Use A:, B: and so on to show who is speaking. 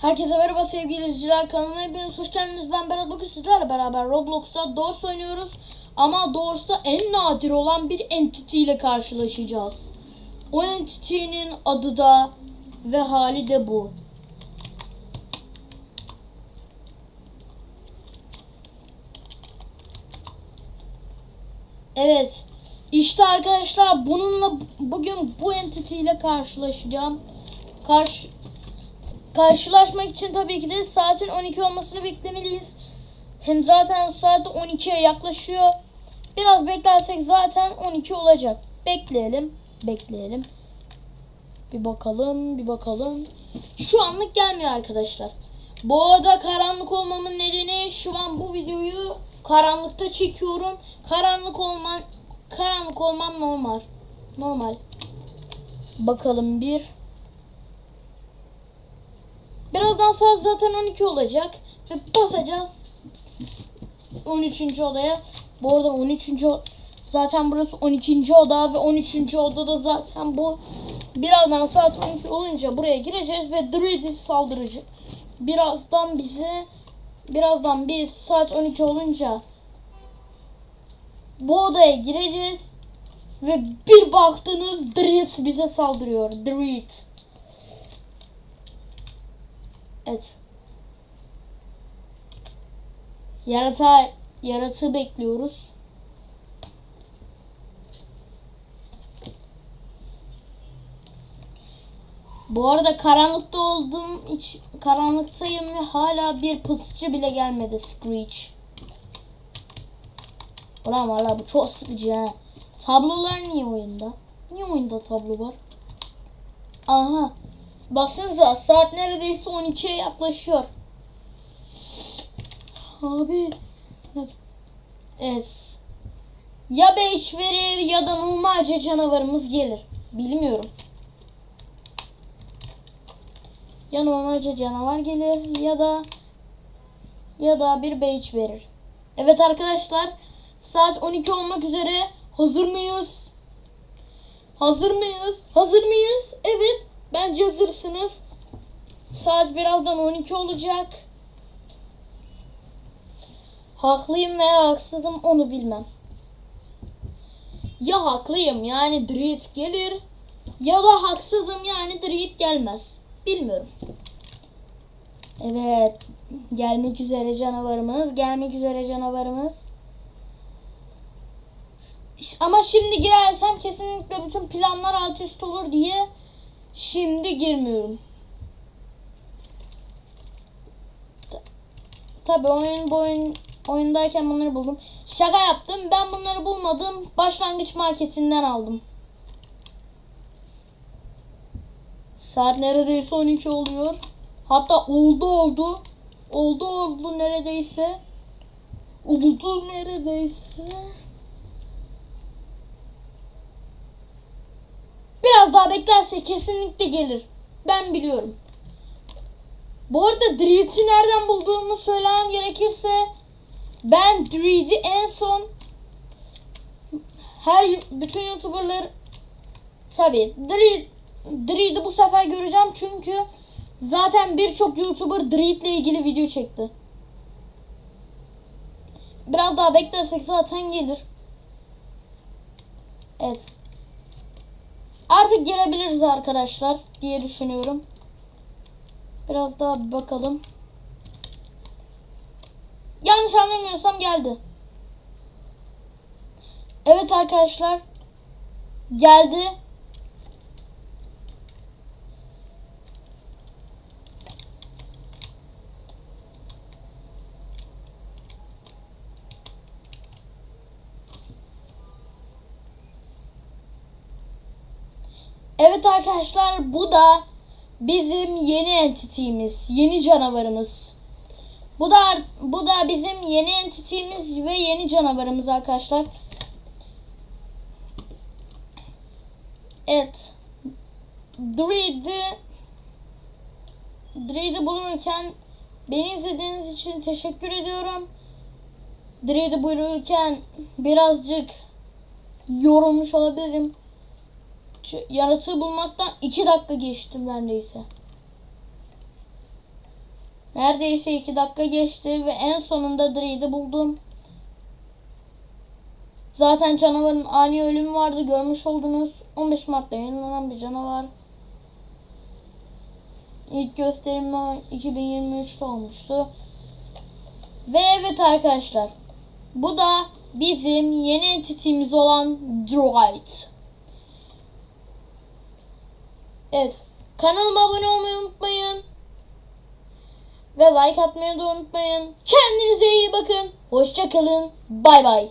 A: Herkese merhaba sevgili izleyiciler kanalıma hepiniz hoş geldiniz. Ben Berat bugün sizlerle beraber Roblox'ta Doors oynuyoruz. Ama Doors'ta en nadir olan bir entity ile karşılaşacağız. O entity'nin adı da ve hali de bu. Evet. İşte arkadaşlar bununla bugün bu entity ile karşılaşacağım. Karşı Karşılaşmak için tabii ki de saatin 12 olmasını beklemeliyiz. Hem zaten saat 12'ye yaklaşıyor. Biraz beklersek zaten 12 olacak. Bekleyelim. Bekleyelim. Bir bakalım, bir bakalım. Şu anlık gelmiyor arkadaşlar. Bu arada karanlık olmamın nedeni şu an bu videoyu karanlıkta çekiyorum. Karanlık olman karanlık olmam normal. Normal. Bakalım bir. Birazdan saat zaten 12 olacak. Ve basacağız. 13. odaya. Bu arada 13. o- zaten burası 12. oda ve 13. odada zaten bu. Birazdan saat 12 olunca buraya gireceğiz ve Druid'i saldırıcı. Birazdan bize birazdan biz saat 12 olunca bu odaya gireceğiz. Ve bir baktınız Druid bize saldırıyor. Druid. Evet. Yarata yaratığı bekliyoruz. Bu arada karanlıkta olduğum hiç karanlıktayım ve hala bir pısıcı bile gelmedi Screech. Ulan valla bu çok sıkıcı ha. Tablolar niye oyunda? Niye oyunda tablo var? Aha. Baksanıza saat neredeyse 12'ye yaklaşıyor. Abi. Evet. Ya 5 verir ya da normalce canavarımız gelir. Bilmiyorum. Ya normalce canavar gelir ya da ya da bir beach verir. Evet arkadaşlar saat 12 olmak üzere hazır mıyız? Hazır mıyız? Hazır mıyız? Evet. Bence hazırsınız. Saat birazdan 12 olacak. Haklıyım veya haksızım onu bilmem. Ya haklıyım yani Druid gelir ya da haksızım yani Druid gelmez. Bilmiyorum. Evet. Gelmek üzere canavarımız. Gelmek üzere canavarımız. Ama şimdi girersem kesinlikle bütün planlar alt üst olur diye şimdi girmiyorum. Ta- Tabii oyun bu oyun oyundayken bunları buldum. Şaka yaptım. Ben bunları bulmadım. Başlangıç marketinden aldım. Saat neredeyse 12 oluyor. Hatta oldu oldu. Oldu oldu neredeyse. Oldu neredeyse. Biraz daha beklerse kesinlikle gelir. Ben biliyorum. Bu arada Dreed'i nereden bulduğumu söylemem gerekirse ben Dreed'i en son her bütün YouTuber'lar tabi Dreed Dreed'i bu sefer göreceğim çünkü zaten birçok YouTuber Dreed'le ilgili video çekti. Biraz daha beklersek zaten gelir. Evet. Artık girebiliriz arkadaşlar diye düşünüyorum. Biraz daha bakalım. Yanlış anlamıyorsam geldi. Evet arkadaşlar. Geldi. Evet arkadaşlar bu da bizim yeni entity'miz, yeni canavarımız. Bu da bu da bizim yeni entity'miz ve yeni canavarımız arkadaşlar. Evet. Druid'i Druid'i bulurken beni izlediğiniz için teşekkür ediyorum. Druid'i bulurken birazcık yorulmuş olabilirim. Şu yaratığı bulmaktan 2 dakika geçtim neredeyse. Neredeyse 2 dakika geçti ve en sonunda Dreed'i buldum. Zaten canavarın ani ölümü vardı görmüş oldunuz. 15 Mart'ta yayınlanan bir canavar. İlk gösterimi 2023'te olmuştu. Ve evet arkadaşlar. Bu da bizim yeni entity'miz olan Droid. Evet. Kanalıma abone olmayı unutmayın. Ve like atmayı da unutmayın. Kendinize iyi bakın. Hoşçakalın. Bay bay.